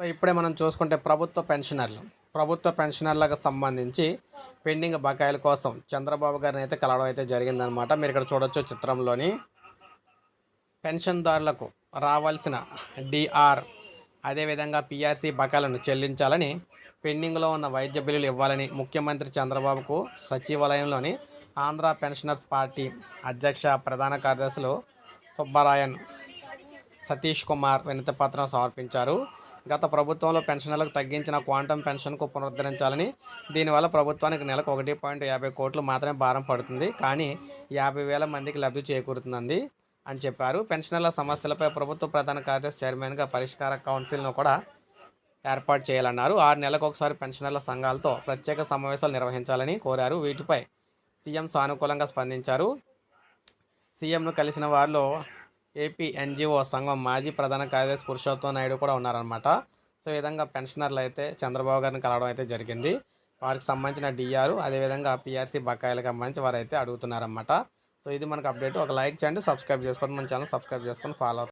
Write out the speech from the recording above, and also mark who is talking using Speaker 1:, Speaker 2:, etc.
Speaker 1: So ఇప్పుడే మనం చూసుకుంటే ప్రభుత్వ పెన్షనర్లు ప్రభుత్వ పెన్షనర్లకు సంబంధించి పెండింగ్ బకాయిల కోసం చంద్రబాబు గారిని అయితే కలవడం అయితే జరిగిందనమాట మీరు ఇక్కడ చూడొచ్చు చిత్రంలోని పెన్షన్దారులకు రావాల్సిన డిఆర్ అదేవిధంగా పిఆర్సీ బకాయిలను చెల్లించాలని పెండింగ్లో ఉన్న వైద్య బిల్లులు ఇవ్వాలని ముఖ్యమంత్రి చంద్రబాబుకు సచివాలయంలోని ఆంధ్ర పెన్షనర్స్ పార్టీ అధ్యక్ష ప్రధాన కార్యదర్శులు సుబ్బరాయన్ సతీష్ కుమార్ వినతి పత్రం సమర్పించారు. గత ప్రభుత్వంలో పెన్షన్లకు తగ్గించిన క్వాంటమ్ పెన్షన్కు పునరుద్ధరించాలని దీనివల్ల ప్రభుత్వానికి నెలకు ఒకటి పాయింట్ యాభై కోట్లు మాత్రమే భారం పడుతుంది. కానీ యాభై వేల మందికి లబ్ధి చేకూరుతుందండి అని చెప్పారు. పెన్షనర్ల సమస్యలపై ప్రభుత్వ ప్రధాన కార్యదర్శి చైర్మన్గా పరిష్కార కౌన్సిల్ను కూడా ఏర్పాటు చేయాలన్నారు. ఆరు నెలలకు ఒకసారి పెన్షనర్ల సంఘాలతో ప్రత్యేక సమావేశాలు నిర్వహించాలని కోరారు. వీటిపై సీఎం సానుకూలంగా స్పందించారు. సీఎంను కలిసిన వారిలో ఏపీ ఎన్జిఓ సంఘం మాజీ ప్రధాన కార్యదర్శి పురుషోత్తం నాయుడు కూడా ఉన్నారనమాట సో ఈ విధంగా పెన్షనర్లు అయితే చంద్రబాబు గారిని కలవడం అయితే జరిగింది. వారికి సంబంధించిన డిఆర్ అదేవిధంగా పిఆర్సీ బకాయిలకు సంబంధించి వారు అయితే అడుగుతున్నారన్నమాట. సో ఇది మనకు అప్డేట్. ఒక లైక్ చేయండి సబ్స్క్రైబ్ చేసుకోండి. మన ఛానల్ సబ్స్క్రైబ్ చేసుకొని ఫాలో